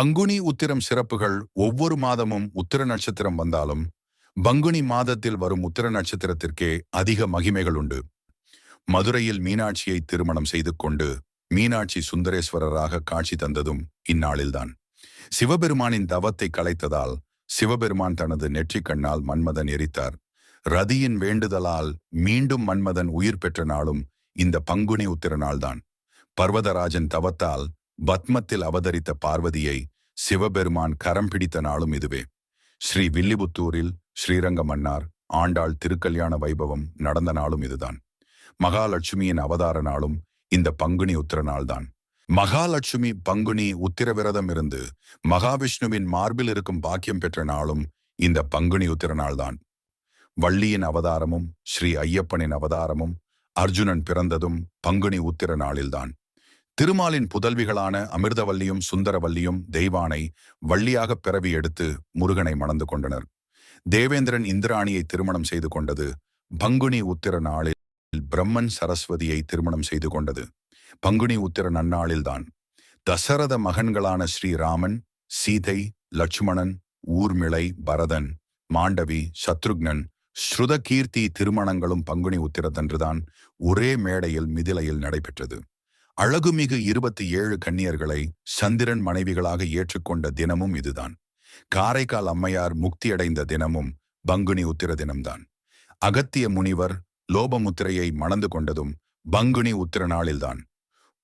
பங்குனி உத்திரம் சிறப்புகள் ஒவ்வொரு மாதமும் உத்திர நட்சத்திரம் வந்தாலும் பங்குனி மாதத்தில் வரும் உத்திர நட்சத்திரத்திற்கே அதிக மகிமைகள் உண்டு. மதுரையில் மீனாட்சியை திருமணம் செய்து கொண்டு மீனாட்சி சுந்தரேஸ்வரராக காட்சி தந்ததும் இந்நாளில்தான். சிவபெருமானின் தவத்தை கலைத்ததால் சிவபெருமான் தனது நெற்றிக் கண்ணால் மன்மதன் எரித்தார். ரதியின் வேண்டுதலால் மீண்டும் மன்மதன் உயிர் பெற்ற நாளும் இந்த பங்குனி உத்திர நாள்தான். பர்வதராஜன் தவத்தால் பத்மத்தில் அவதரித்த பார்வதியை சிவபெருமான் கரம் பிடித்த நாளும் இதுவே. ஸ்ரீ வில்லிபுத்தூரில் ஸ்ரீரங்க மன்னார் ஆண்டாள் திருக்கல்யாண வைபவம் நடந்த நாளும் இதுதான். மகாலட்சுமியின் அவதார நாளும் இந்த பங்குனி உத்திர நாள்தான். மகாலட்சுமி பங்குனி உத்திர விரதம் இருந்து மகாவிஷ்ணுவின் மார்பில் இருக்கும் பாக்கியம் பெற்ற நாளும் இந்த பங்குனி உத்திர நாள்தான். வள்ளியின் அவதாரமும் ஸ்ரீ ஐயப்பனின் அவதாரமும் அர்ஜுனன் பிறந்ததும் பங்குனி உத்திர நாளில்தான். திருமாலின் புதல்விகளான அமிர்தவல்லியும் சுந்தரவல்லியும் தெய்வானை வள்ளியாக பிறவி எடுத்து முருகனை மணந்து கொண்டனர். தேவேந்திரன் இந்திராணியை திருமணம் செய்து கொண்டது பங்குனி உத்திர நாளில் பிரம்மன் சரஸ்வதியை திருமணம் செய்து கொண்டது. பங்குனி உத்திர நன்னாளில்தான். தசரத மகன்களான ஸ்ரீராமன் சீதை லட்சுமணன் ஊர்மிளை பரதன் மாண்டவி சத்ருக்னன் ஸ்ருதகீர்த்தி திருமணங்களும் பங்குனி உத்திரத்தன்றுதான் ஒரே மேடையில் மிதிலையில் நடைபெற்றது. அழகுமிகு இருபத்தி ஏழு கன்னியர்களை சந்திரன் மனைவிகளாக ஏற்றுக்கொண்ட தினமும் இதுதான். காரைக்கால் அம்மையார் முக்தியடைந்த தினமும் பங்குனி உத்திர தினம்தான். அகத்திய முனிவர் லோபமுத்திரையை மணந்து கொண்டதும் பங்குனி உத்திர நாளில்தான்.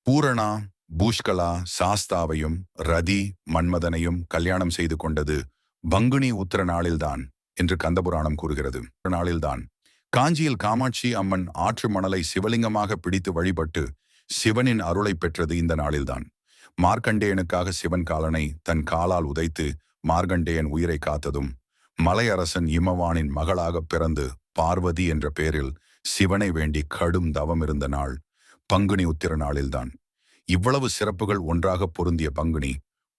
பூரணா பூஷ்கலா சாஸ்தாவையும் ரதி மன்மதனையும் கல்யாணம் செய்து கொண்டது பங்குனி உத்திர நாளில்தான் என்று கந்தபுராணம் கூறுகிறது. நாளில்தான். காஞ்சியில் காமாட்சி அம்மன் ஆற்று மணலை சிவலிங்கமாக பிடித்து வழிபட்டு சிவனின் அருளை பெற்றது இந்த நாளில்தான். மார்க்கண்டேயனுக்காக சிவன் காலனை தன் காலால் உதைத்து மார்கண்டேயன் உயிரை காத்ததும் மலையரசன் இமவானின் மகளாக பிறந்து பார்வதி என்ற பெயரில் சிவனை வேண்டி கடும் தவம் இருந்த நாள் பங்குனி உத்திர நாளில்தான். இவ்வளவு சிறப்புகள் ஒன்றாக பொருந்திய பங்குனி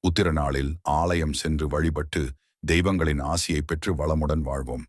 உத்திர நாளில் ஆலயம் சென்று வழிபட்டு தெய்வங்களின் ஆசியை பெற்று வளமுடன் வாழ்வோம்.